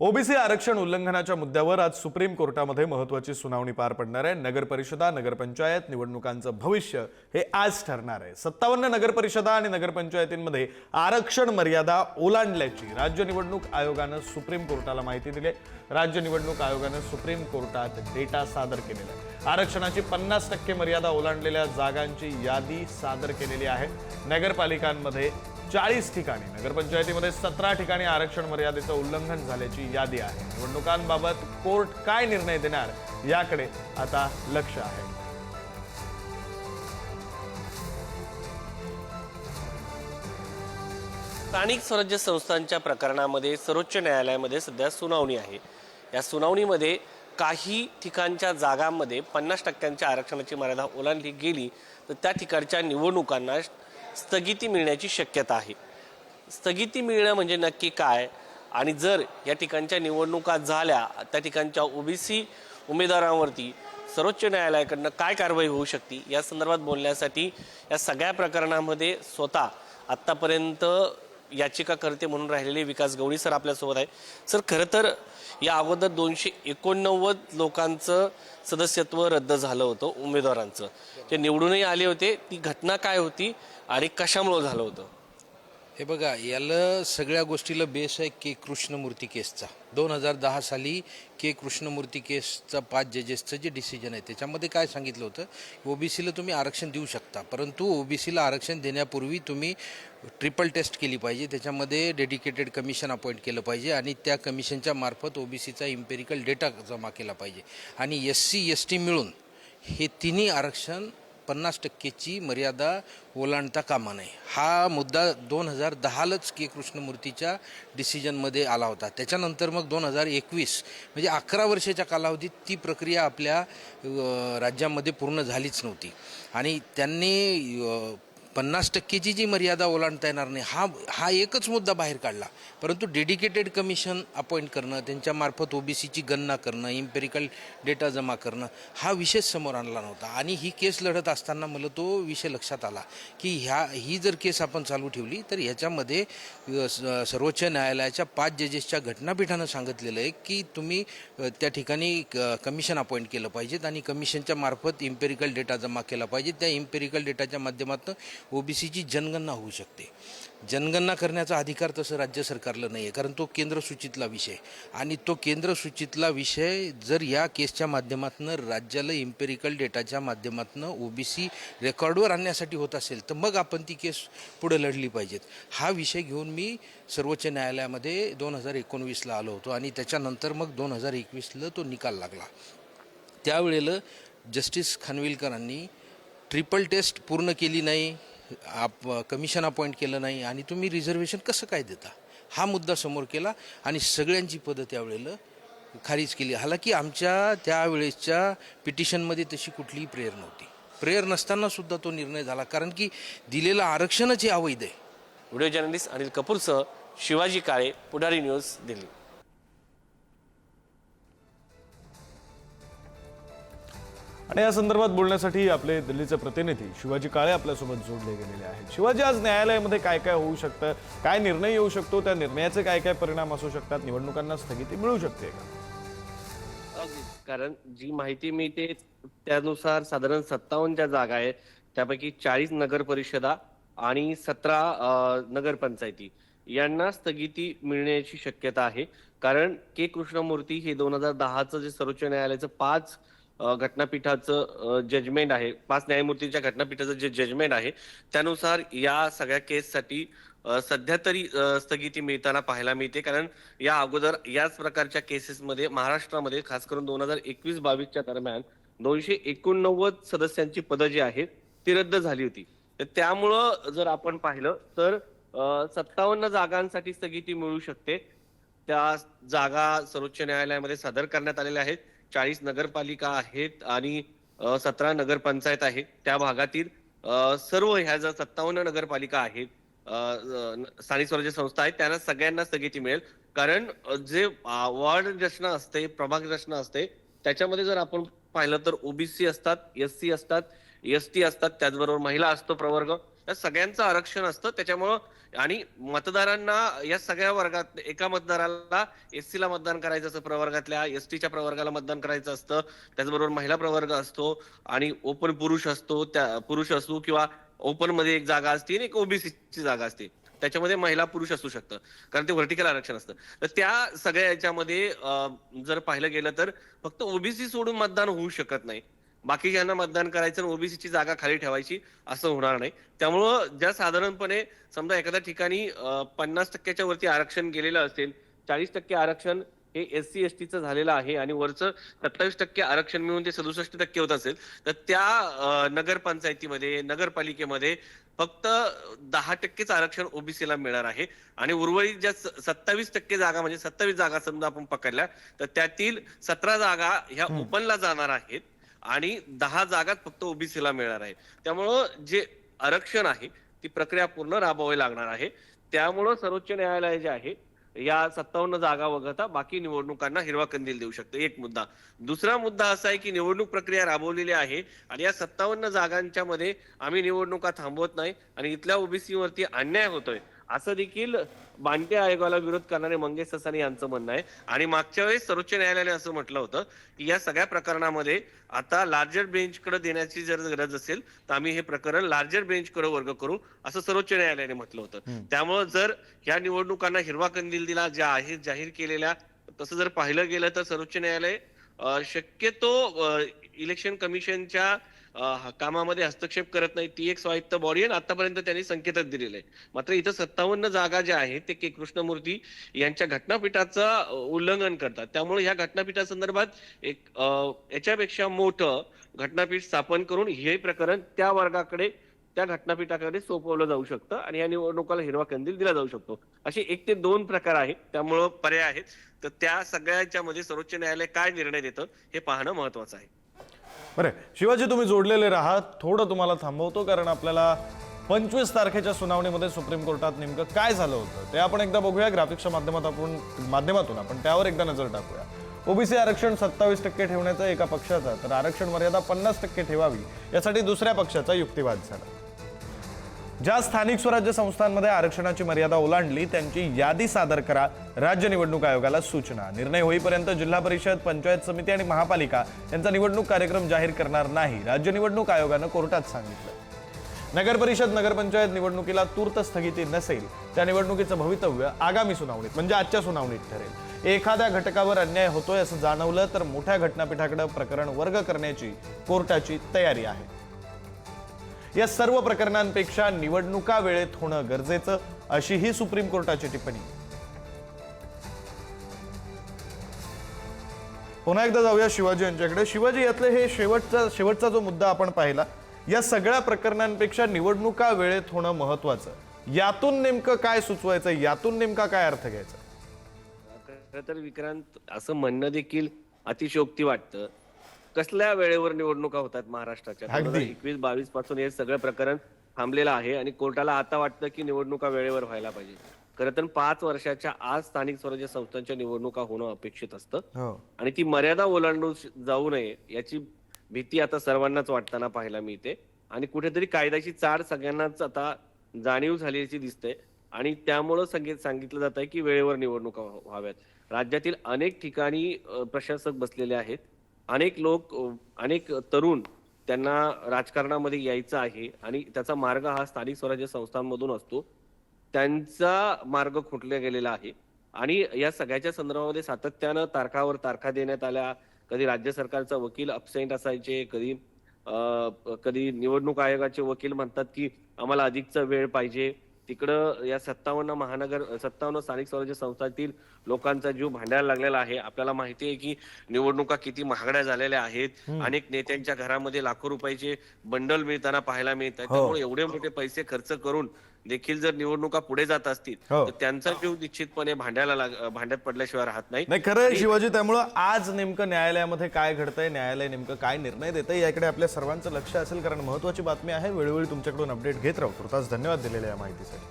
OBC आरक्षण उल्लंघनाच्या मुद्द्यावर आज सुप्रीम कोर्टामध्ये महत्वाची सुनावणी पार पडणार आहे. नगर परिषदा नगरपंचायत निवडणुकांचं भविष्य हे आज ठरणार आहे. सत्तावन्न नगरपरिषदा आणि नगरपंचायतींमध्ये आरक्षण मर्यादा ओलांडल्याची राज्य निवडणूक आयोगानं सुप्रीम कोर्टाला माहिती दिली आहे. राज्य निवडणूक आयोगानं सुप्रीम कोर्टात डेटा सादर केलेला आहे. आरक्षणाची पन्नास टक्के मर्यादा ओलांडलेल्या जागांची यादी सादर केलेली आहे. नगरपालिकांमध्ये चाळीस ठिकाणी नगरपंचायतीमध्ये सतरा ठिकाणी आरक्षण मर्यादेचं उल्लंघन झाल्याची यादी आहे. निवडणुकांबाबत कोर्ट काय निर्णय देणार याकडे आता लक्ष आहे. स्थानिक स्वराज्य संस्थांच्या प्रकरणामध्ये सर्वोच्च न्यायालयामध्ये सध्या सुनावणी आहे. या सुनावणीमध्ये काही ठिकाणच्या जागांमध्ये पन्नास टक्क्यांच्या आरक्षणाची मर्यादा ओलांडली गेली तर त्या ठिकाणच्या निवडणुकांना स्थगिती मिळण्याची शक्यता आहे. स्थगिती मिळणं म्हणजे नक्की काय? आणि जर या ठिकाणच्या निवडणुका झाल्या त्या ठिकाणच्या ओबीसी उमेदवारांवरती सर्वोच्च न्यायालयाकडनं काय कारवाई होऊ शकते? या संदर्भात बोलण्यासाठी या सगळ्या प्रकरणामध्ये स्वतः आत्तापर्यंत याचिकाकर्ते म्हणून राहिलेले विकास गवळी सर आपल्यासोबत आहे सर खरं तर या अगोदर दोनशे एकोणनव्वद लोकांचं सदस्यत्व रद्द झालं होतं उमेदवारांचं. ते निवडूनही आले होते ती घटना काय होती आणि कशामुळं झालं होतं? हे बघा याला सगळ्या गोष्टीला बेस आहे के कृष्णमूर्ती केसचा. दोन हजार दहा साली के कृष्णमूर्ती केसचा पाच जजेसचं जे डिसिजन आहे त्याच्यामध्ये काय सांगितलं होतं? ओबीसीला तुम्ही आरक्षण देऊ शकता परंतु ओबीसीला आरक्षण देण्यापूर्वी तुम्ही ट्रिपल टेस्ट केली पाहिजे. त्याच्यामध्ये डेडिकेटेड कमिशन अपॉइंट केलं पाहिजे आणि त्या कमिशनच्या मार्फत ओबीसीचा इम्पेरिकल डेटा जमा केला पाहिजे. आणि एस सी एस टी मिळून हे तिन्ही आरक्षण पन्नास टक्केची मर्यादा ओलांडता कामा नये. हा मुद्दा दोन हजार दहालाच के. कृष्णमूर्तीच्या डिसिजनमध्ये आला होता. त्याच्यानंतर मग दोन हजार एकवीस म्हणजे अकरा वर्षाच्या कालावधीत ती प्रक्रिया आपल्या राज्यामध्ये पूर्ण झालीच नव्हती. आणि त्यांनी पन्नास टक्केची जी मर्यादा ओलांडता येणार नाही हा हा एकच मुद्दा बाहेर काढला. परंतु डेडिकेटेड कमिशन अपॉइंट करणं त्यांच्यामार्फत ओबीसीची गणना करणं इम्पेरिकल डेटा जमा करणं हा विषय समोर आणला नव्हता. आणि ही केस लढत असताना मला तो विषय लक्षात आला की ह्या ही जर केस आपण चालू ठेवली तर ह्याच्यामध्ये स- सर्वोच्च न्यायालयाच्या पाच जजेसच्या घटनापीठानं सांगितलेलं आहे की तुम्ही त्या ठिकाणी क- कमिशन अपॉइंट केलं पाहिजेत आणि कमिशनच्या मार्फत इम्पेरिकल डेटा जमा केला पाहिजे त्या इम्पेरिकल डेटाच्या माध्यमातून ओबीसीची जनगणना होऊ शकते. जनगणना करण्याचा अधिकार तसं राज्य सरकारला नाही आहे कारण तो केंद्र सूचितला विषय. आणि तो केंद्र सूचितला विषय जर या केसच्या माध्यमातून राज्याला इम्पेरिकल डेटाच्या माध्यमातून ओबीसी रेकॉर्डवर आणण्यासाठी होत असेल तर मग आपण ती केस पुढे लढली पाहिजेत. हा विषय घेऊन मी सर्वोच्च न्यायालयामध्ये दोन हजार एकोणवीसला आलो होतो आणि त्याच्यानंतर मग दोन हजार एकवीसला तो निकाल लागला. त्यावेळेला जस्टिस खानविलकरांनी ट्रिपल टेस्ट पूर्ण केली नाही. आप कमिशन अपॉइंट केलं नाही आणि तुम्ही रिझर्वेशन कसं काय देता? हा मुद्दा समोर केला आणि सगळ्यांची पदं त्यावेळेला खारिज केली. हालाकी आमच्या त्यावेळेसच्या पिटिशनमध्ये तशी कुठलीही प्रेयर नव्हती. प्रेयर नसताना सुद्धा तो निर्णय झाला. कारण की दिलेलं आरक्षणच हे अवैध आहे. व्हिडिओ जर्नलिस्ट अनिल कपूरसह शिवाजी काळे पुढारी न्यूज दिल्ली. आणि या संदर्भात बोलण्यासाठी आपले दिल्लीचे प्रतिनिधी शिवाजी काळे आपल्यासोबत जोडले गेलेले आहेत. शिवाजी आज न्यायालयामध्ये काय काय होऊ शकतं? काय निर्णय येऊ शकतो? त्या निर्णयाचे काय काय परिणाम असू शकतात? निवडणुकांना स्थगिती मिळू शकते का? कारण जी माहिती मिळते त्यानुसार साधारण सत्तावन्न ज्या जागा आहेत. त्यापैकी चाळीस नगर परिषदा आणि सतरा नगरपंचायती यांना स्थगिती मिळण्याची शक्यता आहे. कारण के. कृष्णमूर्ती हे दोन हजार दहाचं जे सर्वोच्च न्यायालयाचं पाच घटनापीठाचं जजमेंट आहे. पाच न्यायमूर्तींच्या घटनापीठाचं जे जजमेंट आहे त्यानुसार या सगळ्या केससाठी सध्या तरी स्थगिती मिळताना पाहायला मिळते. कारण या अगोदर याच प्रकारच्या केसेसमध्ये महाराष्ट्रामध्ये खास करून दोन हजार एकवीस बावीसच्या दरम्यान दोनशे एकोणनव्वद सदस्यांची पदं जी आहेत ती रद्द झाली होती. तर त्यामुळं जर आपण पाहिलं तर सत्तावन्न जागांसाठी स्थगिती मिळू शकते. त्या जागा सर्वोच्च न्यायालयामध्ये सादर करण्यात आलेल्या आहेत. चाळीस नगरपालिका आहेत आणि सतरा नगरपंचायत आहे त्या भागातील सर्व ह्या ज्या सत्तावन्न नगरपालिका आहेत स्थानिक स्वराज्य संस्था आहेत त्यांना सगळ्यांना स्थगिती मिळेल. कारण जे वॉर्ड रचना असते प्रभाग रचना असते त्याच्यामध्ये जर आपण पाहिलं तर ओबीसी असतात एस सी असतात एस टी असतात त्याचबरोबर महिला असतो प्रवर्ग. या सगळ्यांचं आरक्षण असतं. त्याच्यामुळं आणि मतदारांना या सगळ्या वर्गात एका मतदाराला एस सीला मतदान करायचं असतं प्रवर्गातल्या एस टीच्या प्रवर्गाला मतदान करायचं असतं. त्याचबरोबर महिला प्रवर्ग असतो आणि ओपन पुरुष असतो त्या पुरुष असतो किंवा ओपनमध्ये एक जागा असते आणि एक ओबीसीची जागा असते. त्याच्यामध्ये महिला पुरुष असू शकतं कारण ते व्हर्टिकल आरक्षण असतं. तर त्या सगळ्या याच्यामध्ये जर पाहिलं गेलं तर फक्त ओबीसी सोडून मतदान होऊ शकत नाही. बाकी ज्यांना मतदान करायचं आणि ओबीसीची जागा खाली ठेवायची असं होणार नाही. त्यामुळं ज्या साधारणपणे समजा एखाद्या ठिकाणी पन्नास टक्क्याच्या वरती आरक्षण गेलेलं असेल चाळीस टक्के आरक्षण हे एस सी एस टीचं झालेलं आहे आणि वरचं सत्तावीस टक्के आरक्षण मिळून ते सदुसष्ट टक्के होत असेल तर त्या नगरपंचायतीमध्ये नगरपालिकेमध्ये फक्त दहा टक्केच आरक्षण ओबीसीला मिळणार आहे. आणि उर्वरित ज्या सत्तावीस टक्के जागा म्हणजे सत्तावीस जागा समजा आपण पकडल्या तर त्यातील सतरा जागा ह्या ओपनला जाणार आहेत. आणि दहा जागाच फक्त ओबीसीला मिळणार आहे. त्यामुळं जे आरक्षण आहे ती प्रक्रिया पूर्ण राबवावी लागणार आहे. त्यामुळं सर्वोच्च न्यायालय जे आहे या सत्तावन्न जागा वगळता बाकी निवडणुकांना हिरवा कंदील देऊ शकते. एक मुद्दा. दुसरा मुद्दा असा आहे की निवडणूक प्रक्रिया राबवलेली आहे आणि या सत्तावन्न जागांच्या मध्ये आम्ही निवडणुका थांबवत नाही आणि इथल्या ओबीसी वरती अन्याय होतोय. असं देखील बांटे आयोगाला विरोध करणारे मंगेश ससानी यांचं म्हणणं आहे. आणि मागच्या वेळेस सर्वोच्च न्यायालयाने असं म्हटलं होतं की या सगळ्या प्रकरणामध्ये आता लार्जर बेंचकडे देण्याची जर गरज असेल तर आम्ही हे प्रकरण लार्जर बेंचकडे वर्ग करू असं सर्वोच्च न्यायालयाने म्हटलं होतं. त्यामुळं जर ह्या निवडणुकांना हिरवा कंदील दिला ज्या आहेत जाहीर केलेल्या तसं जर पाहिलं गेलं तर सर्वोच्च न्यायालय शक्यतो इलेक्शन कमिशनच्या कामामध्ये हस्तक्षेप करत नाही. ती एक स्वायत्त बॉडी आहे आतापर्यंत त्यांनी संकेतच दिलेले आहे मात्र इथं सत्तावन्न जागा ज्या आहेत ते के. कृष्णमूर्ती यांच्या घटनापीठाचं उल्लंघन करतात. त्यामुळे ह्या घटनापीठासंदर्भात एक याच्यापेक्षा मोठं घटनापीठ स्थापन करून हे प्रकरण त्या वर्गाकडे त्या घटनापीठाकडे सोपवलं जाऊ शकतं आणि या निवडणुकाला हिरवा कंदील दिला जाऊ शकतो. असे एक ते दोन प्रकार आहेत. त्यामुळं पर्याय आहेत. तर त्या सगळ्यांच्या मध्ये सर्वोच्च न्यायालय काय निर्णय देतं हे पाहणं महत्वाचं आहे. बरं शिवाजी तुम्ही जोडलेले राहा थोडं तुम्हाला थांबवतो कारण आपल्याला पंचवीस तारखेच्या सुनावणीमध्ये सुप्रीम कोर्टात नेमकं काय झालं होतं ते आपण एकदा बघूया. ग्राफिक्सच्या माध्यमात आपण माध्यमातून आपण त्यावर एकदा नजर टाकूया. ओबीसी आरक्षण सत्तावीस टक्के ठेवण्याचा एका पक्षाचा तर आरक्षण मर्यादा पन्नास टक्के ठेवावी यासाठी दुसऱ्या पक्षाचा युक्तिवाद झाला. ज्या स्थानिक स्वराज्य संस्थांमध्ये आरक्षणाची मर्यादा ओलांडली त्यांची यादी सादर करा. राज्य निवडणूक आयोगाला सूचना. निर्णय होईपर्यंत जिल्हा परिषद पंचायत समिती आणि महापालिका यांचा निवडणूक कार्यक्रम जाहीर करणार नाही. राज्य निवडणूक आयोगानं कोर्टात सांगितलं. नगर परिषद नगरपंचायत निवडणुकीला तूर्त स्थगिती नसेल. त्या निवडणुकीचं भवितव्य आगामी सुनावणीत म्हणजे आजच्या सुनावणीत ठरेल. एखाद्या घटकावर अन्याय होतोय असं जाणवलं तर मोठ्या घटनापीठाकडे प्रकरण वर्ग करण्याची कोर्टाची तयारी आहे. या सर्व प्रकरणांपेक्षा निवडणुका वेळेत होणं गरजेचं अशी ही सुप्रीम कोर्टाची टिप्पणी. पुन्हा एकदा जाऊया शिवाजी यांच्याकडे. शिवाजी यातले हे शेवटचा शेवटचा जो मुद्दा आपण पाहिला या सगळ्या प्रकरणांपेक्षा निवडणुका वेळेत होणं महत्वाचं यातून नेमकं काय सुचवायचं? यातून नेमका काय अर्थ घ्यायचा? खरं तर विक्रांत असं म्हणणं देखील अतिशयोक्ती वाटतं. कसल्या वेळेवर निवडणुका होतात महाराष्ट्राच्या? अगदी. एकवीस बावीसपासून हे सगळं प्रकरण थांबलेलं आहे आणि कोर्टाला आता वाटतं की निवडणुका वेळेवर व्हायला पाहिजे. खरं तर पाच वर्षाच्या आज स्थानिक स्वराज्य संस्थांच्या निवडणुका होणं अपेक्षित असतं. हो. आणि ती मर्यादा ओलांडून जाऊ नये याची भीती आता सर्वांनाच वाटताना पाहायला मिळते. आणि कुठेतरी कायद्याची चाड सगळ्यांनाच आता जाणीव झाल्याची दिसते. आणि त्यामुळं संगीत सांगितलं जात आहे की वेळेवर निवडणुका व्हा- व्हाव्यात. राज्यातील अनेक ठिकाणी प्रशासक बसलेले आहेत. अनेक लोक अनेक तरुण त्यांना राजकारणामध्ये यायचं आहे आणि त्याचा मार्ग हा स्थानिक स्वराज्य संस्थांमधून असतो. त्यांचा मार्ग खुटला गेलेला आहे. आणि या सगळ्याच्या संदर्भामध्ये सातत्यानं तारखावर तारखा देण्यात आल्या. कधी राज्य सरकारचा वकील अपसेंट असायचे कधी कधी निवडणूक आयोगाचे वकील म्हणतात की आम्हाला अधिकचा वेळ पाहिजे. तिकडं या सत्तावन्न महानगर सत्तावन्न स्थानिक स्वराज्य संस्थातील लोकांचा जीव भांडायला लागलेला आहे. आपल्याला माहिती आहे की निवडणुका किती महागड्या झालेल्या आहेत. अनेक नेत्यांच्या घरामध्ये लाखो रुपयाचे बंडल मिळताना पाहायला मिळतात. त्यामुळे एवढे मोठे पैसे खर्च करून देखील जर निवडणुका पुढे जात असतील हो. तर त्यांचा जीव निश्चितपणे भांड्याला लाग- भांड्यात पडल्याशिवाय राहत नाही. नाही खरं आहे शिवाजी त्यामुळं आज नेमकं न्यायालयामध्ये काय घडतंय न्यायालय नेमकं काय निर्णय देतंय याकडे आपल्या सर्वांचं लक्ष असेल कारण महत्वाची बातमी आहे. वेळोवेळी तुमच्याकडून अपडेट घेत राहू. तुर्तास धन्यवाद दिलेल्या या माहितीसाठी.